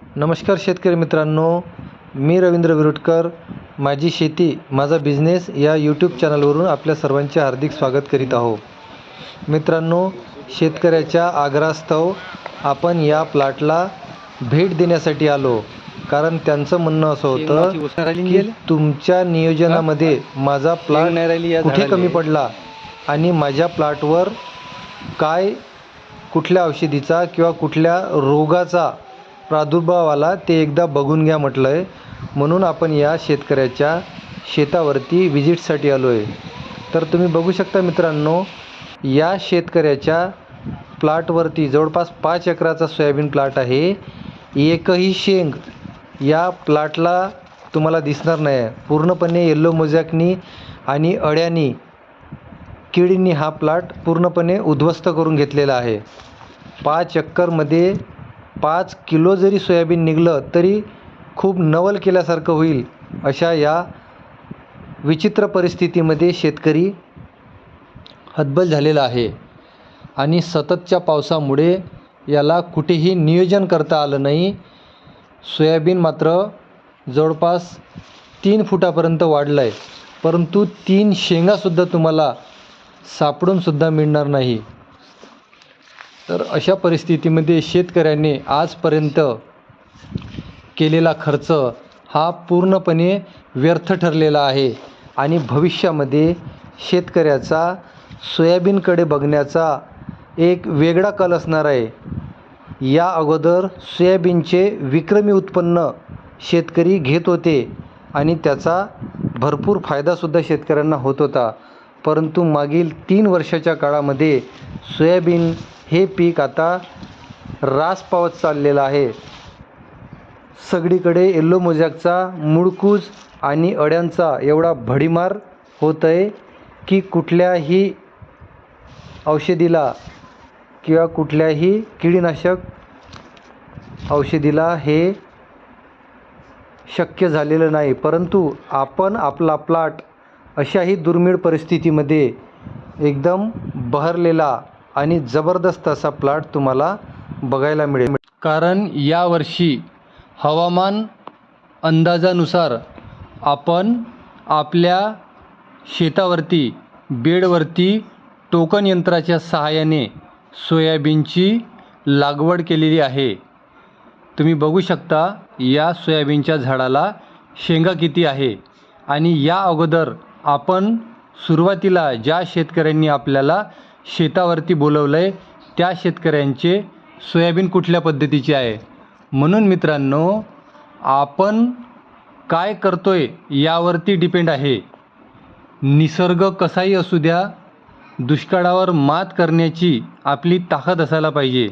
नमस्कार शेतकरी मित्रांनो मी रवींद्र विरुटकर. माझी शेती माझा बिझनेस या यूट्यूब चॅनलवरून आपल्या सर्वांचे हार्दिक स्वागत करीत आहो मित्रांनो शेतकऱ्याच्या आग्रहास्तव आपण या प्लॉटला भेट देण्यासाठी आलो. कारण त्यांचं म्हणणं असं होतं की तुमच्या नियोजनामध्ये माझा प्लॉट कुठे कमी पडला आणि माझ्या प्लॉटवर काय कुठल्या औषधीचा किंवा कुठल्या रोगाचा प्रादुर्भावाला ते एकदा बघून घ्या म्हटलं आहे म्हणून आपण या शेतकऱ्याच्या शेतावरती विजिटसाठी आलो आहे तर तुम्ही बघू शकता मित्रांनो या शेतकऱ्याच्या प्लॉटवरती जवळपास पाच एकराचा सोयाबीन प्लॉट आहे. एकही शेंग या प्लॉटला तुम्हाला दिसणार नाही आहे पूर्णपणे येल्लो मोजॅकनी आणि अड्यानी किडींनी हा प्लॉट पूर्णपणे उद्ध्वस्त करून घेतलेला आहे. पाच एकरमध्ये पाच किलो जरी सोयाबीन निघलं तरी खूप नवल केल्यासारखं होईल अशा या विचित्र परिस्थितीमध्ये शेतकरी हतबल झालेला आहे. आणि सततच्या पावसामुळे याला कुठेही नियोजन करता आलं नाही. सोयाबीन मात्र जवळपास तीन फुटापर्यंत वाढलं आहे परंतु तीन शेंगासुद्धा तुम्हाला सापडूनसुद्धा मिळणार नाही. तर अशा परिस्थितीमध्ये शेतकऱ्यांनी आजपर्यंत केलेला खर्च हा पूर्णपणे व्यर्थ ठरलेला आहे आणि भविष्यामध्ये शेतकऱ्याचा सोयाबीनकडे बघण्याचा एक वेगळा कल असणार आहे. या अगोदर सोयाबीनचे विक्रमी उत्पन्न शेतकरी घेत होते आणि त्याचा भरपूर फायदासुद्धा शेतकऱ्यांना होत होता. परंतु मागील तीन वर्षाच्या काळामध्ये सोयाबीन हे पीक आता ऱ्हास पावत चाललेलं आहे. सगळीकडे येल्लो मोजॅकचा मुळकूज आणि अड्यांचा एवढा भडीमार होत आहे की कुठल्याही औषधीला किंवा कुठल्याही किडीनाशक औषधीला हे शक्य झालेलं नाही. परंतु आपण आपला प्लाट अशाही दुर्मिळ परिस्थितीमध्ये एकदम बहरलेला आणि जबरदस्त असा प्लॉट तुम्हाला बघायला मिळेल. कारण यावर्षी हवामान अंदाजानुसार आपण आपल्या शेतावरती बेडवरती टोकन यंत्राच्या सहाय्याने सोयाबीनची लागवड केलेली आहे. तुम्ही बघू शकता या सोयाबीनच्या झाडाला शेंगा किती आहे आणि या अगोदर आपण सुरुवातीला ज्या शेतकऱ्यांनी आपल्याला शेतावरती बोलवलं आहे त्या शेतकऱ्यांचे सोयाबीन कुठल्या पद्धतीचे आहे? म्हणून मित्रांनो आपण काय करतो आहे यावरती डिपेंड आहे. निसर्ग कसाही असू द्या दुष्काळावर मात करण्याची आपली ताकद असायला पाहिजे.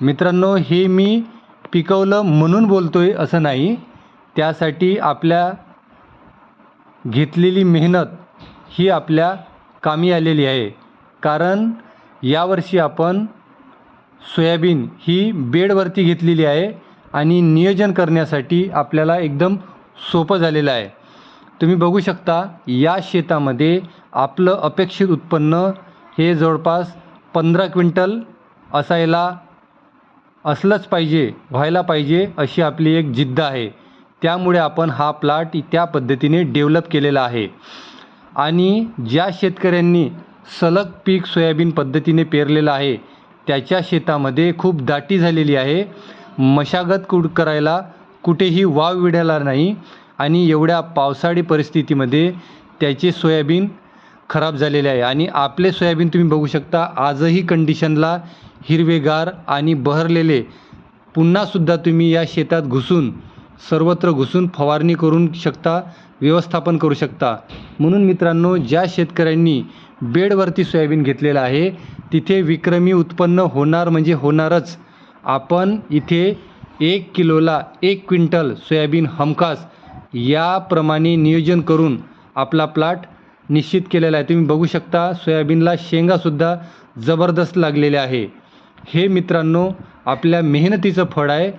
मित्रांनो हे मी पिकवलं म्हणून बोलतो आहे असं नाही. त्यासाठी आपल्या घेतलेली मेहनत ही आपल्या कामी आलेली आहे. कारण यावर्षी आपण सोयाबीन ही बेडवरती घेतलेली आहे आणि नियोजन करण्यासाठी आपल्याला एकदम सोपं झालेलं आहे. तुम्ही बघू शकता या शेतामध्ये आपलं अपेक्षित उत्पन्न हे जवळपास पंधरा क्विंटल असायला असलंच पाहिजे व्हायला पाहिजे अशी आपली एक जिद्द आहे. त्यामुळे आपण हा प्लॉट त्या पद्धतीने डेव्हलप केलेला आहे. आणि ज्या शेतकऱ्यांनी सलग पीक सोयाबीन पद्धतीने पेरलेलं आहे त्याच्या शेतामध्ये खूप दाटी झालेली आहे. मशागत कुड करायला कुठेही वाव विडायला नाही आणि एवढ्या पावसाळी परिस्थितीमध्ये त्याचे सोयाबीन खराब झालेले आहे. आणि आपले सोयाबीन तुम्ही बघू शकता आजही कंडिशनला हिरवेगार आणि बहरलेले पुन्हासुद्धा तुम्ही या शेतात घुसून सर्वत्र घुसून फवारणी करून शकता व्यवस्थापन करू शकता. म्हणून मित्रांनो ज्या शेतकऱ्यांनी बेडवरती सोयाबीन घेतलेलं आहे तिथे विक्रमी उत्पन्न होणार म्हणजे होणारच. आपण इथे एक किलोला एक क्विंटल सोयाबीन हमखास याप्रमाणे नियोजन करून आपला प्लॉट निश्चित केलेला आहे. तुम्ही बघू शकता सोयाबीनला शेंगासुद्धा जबरदस्त लागलेले आहे. हे मित्रांनो आपल्या मेहनतीचं फळ आहे.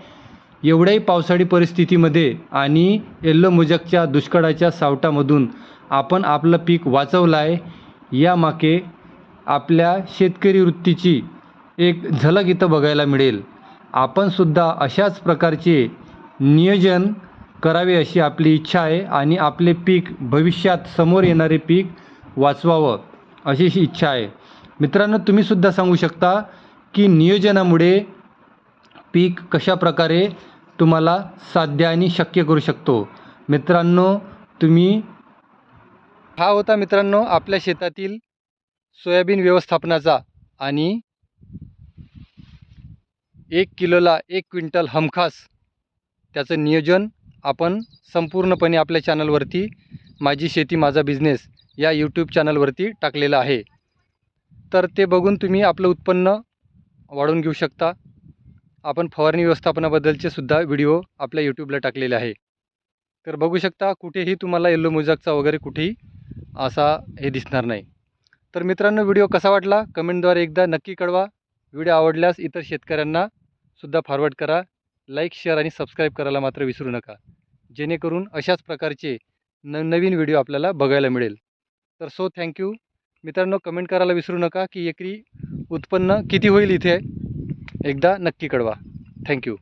एवढ्याही पावसाळी परिस्थितीमध्ये आणि येल्लो मोजकच्या दुष्काळाच्या सावटामधून आपण आपलं पीक वाचवलं आहे यामागे आपल्या शेतकरी वृत्तीची एक झलक इथं बघायला मिळेल. आपणसुद्धा अशाच प्रकारचे नियोजन करावे अशी आपली इच्छा आहे आणि आपले पीक भविष्यात समोर येणारे पीक वाचवावं अशी इच्छा आहे. मित्रांनो तुम्हीसुद्धा सांगू शकता की नियोजनामुळे पीक कशा प्रकारे तुम्हाला साध्य आणि शक्य करू शकतो? मित्रांनो तुम्ही हा होता मित्रांनो आपल्या शेतातील सोयाबीन व्यवस्थापनाचा आणि एक किलोला एक क्विंटल हमखास त्याचं नियोजन आपण संपूर्णपणे आपल्या चॅनलवरती माझी शेती माझा बिझनेस या यूट्यूब चॅनलवरती टाकलेलं आहे. तर ते बघून तुम्ही आपलं उत्पन्न वाढवून घेऊ शकता. आपण फवारणी व्यवस्थापनाबद्दलचे सुद्धा व्हिडिओ आपल्या यूट्यूबला टाकलेले आहे. तर बघू शकता कुठेही तुम्हाला येल्लो मोजाकचा वगैरे कुठेही असा हे दिसणार नाही. तर मित्रांनो व्हिडिओ कसा वाटला? कमेंटद्वारे एकदा नक्की कळवा. व्हिडिओ आवडल्यास इतर शेतकऱ्यांना सुद्धा फॉरवर्ड करा. लाईक शेअर आणि सबस्क्राईब करायला मात्र विसरू नका. जेणेकरून अशाच प्रकारचे नवनवीन व्हिडिओ आपल्याला बघायला मिळेल. तर सो थँक्यू मित्रांनो कमेंट करायला विसरू नका की एकरी उत्पन्न किती होईल इथे? एकदा नक्की कळवा. थँक्यू